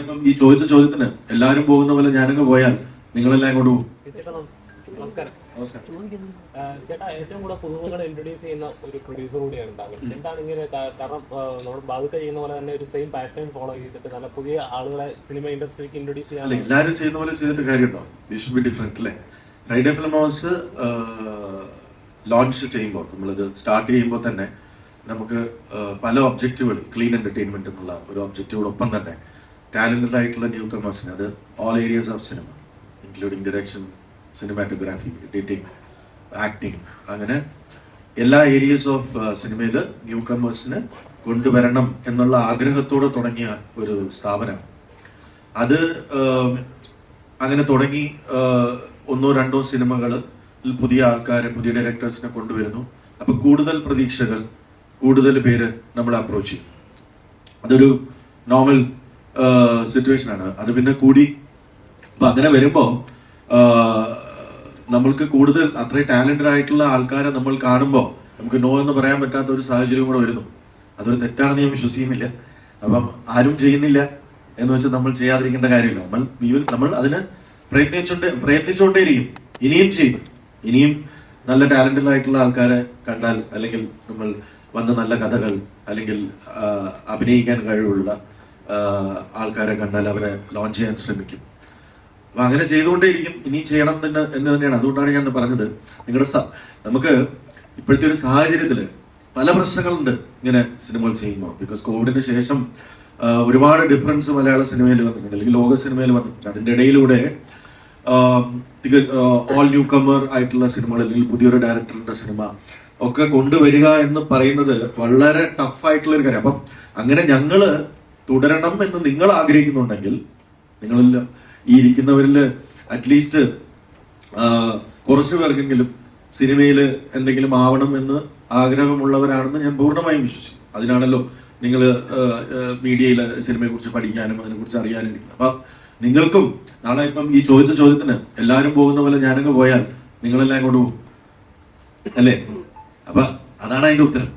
ഇപ്പം ഈ ചോദിച്ച ചോദ്യത്തിന് എല്ലാവരും പോകുന്ന പോലെ ഞാനങ്ങ് പോയാൽ നിങ്ങളെല്ലാം ഇങ്ങോട്ട് പോകും. ചേട്ടാ ഏറ്റവും ഇൻട്രൊഡ്യൂസ് ചെയ്യുന്ന ഒരു പ്രൊഡ്യൂസർ കൂടിയാണ് താങ്കൾ. എന്താണ് ഇങ്ങനെ കാരണം നമ്മൾ ബാധിക്ക ചെയ്യുന്ന പോലെ തന്നെ ഒരു സെയിം പാറ്റേൺ ഫോളോ ചെയ്തിട്ട് നല്ല പുതിയ ആളുകളെ സിനിമ ഇൻഡസ്ട്രിക്ക് ഇൻട്രൊഡ്യൂസ് ചെയ്യാൻ എല്ലാവരും ചെയ്യുന്ന പോലെ ചെയ്തിട്ട് കാര്യമുണ്ടോ? വി ഷുഡ് ബി ഡിഫറെന്റ് അല്ലേ? ഫ്രൈഡേ ഫിലിം ഹൗസ് ലോഞ്ച് ചെയ്യുമ്പോൾ നമ്മളിത് സ്റ്റാർട്ട് ചെയ്യുമ്പോൾ തന്നെ നമുക്ക് പല ഒബ്ജക്റ്റുകൾ ക്ലീൻ എന്റർടൈൻമെന്റ് എന്നുള്ള ഒരു ഒബ്ജക്റ്റോടൊപ്പം തന്നെ ടാലന്റഡ് ആയിട്ടുള്ള ന്യൂ കമേഴ്സിന് അത് all areas of cinema including direction cinematography editing acting അങ്ങനെ എല്ലാ ഏരിയസ് ഓഫ് സിനിമയിൽ ന്യൂ കമേഴ്സിന് കൊണ്ടുവരണം എന്നുള്ള ആഗ്രഹത്തോടെ തുടങ്ങിയ ഒരു സ്ഥാപനം അത് അങ്ങനെ തുടങ്ങി ഒന്നോ രണ്ടോ സിനിമകൾ പുതിയ ആൾക്കാരെ പുതിയ ഡയറക്ടേഴ്സിനെ കൊണ്ടുവരുന്നു. അപ്പൊ കൂടുതൽ പ്രതീക്ഷകൾ കൂടുതൽ പേര് നമ്മൾ അപ്രോച്ച് ചെയ്യും. അതൊരു നോർമൽ സിറ്റുവേഷൻ ആണ്. അത് പിന്നെ കൂടി അപ്പൊ അങ്ങനെ വരുമ്പോൾ നമ്മൾക്ക് കൂടുതൽ അത്രയും ടാലന്റഡ് ആയിട്ടുള്ള ആൾക്കാരെ നമ്മൾ കാണുമ്പോൾ നമുക്ക് നോ എന്ന് പറയാൻ പറ്റാത്ത ഒരു സാഹചര്യം കൂടെ വരുന്നു. അതൊരു തെറ്റാണെന്ന് ഞാൻ വിശ്വസിക്കുന്നില്ല. അപ്പം ആരും ചെയ്യുന്നില്ല എന്ന് വെച്ചാൽ നമ്മൾ ചെയ്യാതിരിക്കേണ്ട കാര്യമില്ല. നമ്മൾ നമ്മൾ അതിന് പ്രയത്നിച്ചുകൊണ്ട് പ്രയത്നിച്ചുകൊണ്ടേയിരിക്കും ഇനിയും ചെയ്യും. ഇനിയും നല്ല ടാലന്റഡ് ആയിട്ടുള്ള ആൾക്കാരെ കണ്ടാൽ അല്ലെങ്കിൽ നമ്മൾ വന്ന നല്ല കഥകൾ അല്ലെങ്കിൽ അഭിനയിക്കാൻ കഴിവുള്ള ആൾക്കാരെ കണ്ടാൽ അവരെ ലോഞ്ച് ചെയ്യാൻ ശ്രമിക്കും. അപ്പൊ അങ്ങനെ ചെയ്തുകൊണ്ടേയിരിക്കും. ഇനി ചെയ്യണം തന്നെ എന്ന് തന്നെയാണ്. അതുകൊണ്ടാണ് ഞാൻ പറഞ്ഞത്. നിങ്ങളുടെ നമുക്ക് ഇപ്പോഴത്തെ ഒരു സാഹചര്യത്തിൽ പല പ്രശ്നങ്ങളുണ്ട് ഇങ്ങനെ സിനിമകൾ ചെയ്യുമ്പോൾ. ബിക്കോസ് കോവിഡിന് ശേഷം ഒരുപാട് ഡിഫറൻസ് മലയാള സിനിമയിൽ വന്നിട്ടുണ്ട്. അല്ലെങ്കിൽ ലോക സിനിമയിൽ വന്നിട്ടുണ്ട്. അതിന്റെ ഇടയിലൂടെ ഓൾ ന്യൂ കമർ ആയിട്ടുള്ള സിനിമകൾ അല്ലെങ്കിൽ പുതിയൊരു ഡയറക്ടറിന്റെ സിനിമ ഒക്കെ കൊണ്ടുവരിക എന്ന് പറയുന്നത് വളരെ ടഫ് ആയിട്ടുള്ള ഒരു കാര്യം. അപ്പം അങ്ങനെ ഞങ്ങൾ തുടരണം എന്ന് നിങ്ങൾ ആഗ്രഹിക്കുന്നുണ്ടെങ്കിൽ നിങ്ങളിൽ ഈ ഇരിക്കുന്നവരിൽ അറ്റ്ലീസ്റ്റ് കുറച്ചു പേർക്കെങ്കിലും സിനിമയിൽ എന്തെങ്കിലും ആവണം എന്ന് ആഗ്രഹമുള്ളവരാണെന്ന് ഞാൻ പൂർണമായും വിശ്വസിക്കും അതിനാണല്ലോ നിങ്ങൾ മീഡിയയിൽ സിനിമയെക്കുറിച്ച് പഠിക്കാനും അതിനെക്കുറിച്ച് അറിയാനും ഇരിക്കുന്നത് അപ്പൊ നിങ്ങൾക്കും നാളെ ഇപ്പം ഈ ചോദിച്ച ചോദ്യത്തിന് എല്ലാവരും പോകുന്ന പോലെ ഞാനങ്ങ് പോയാൽ നിങ്ങളെല്ലാം ഇങ്ങോട്ട് പോകും? അല്ലേ? അപ്പൊ അതാണ് അതിന്റെ ഉത്തരം.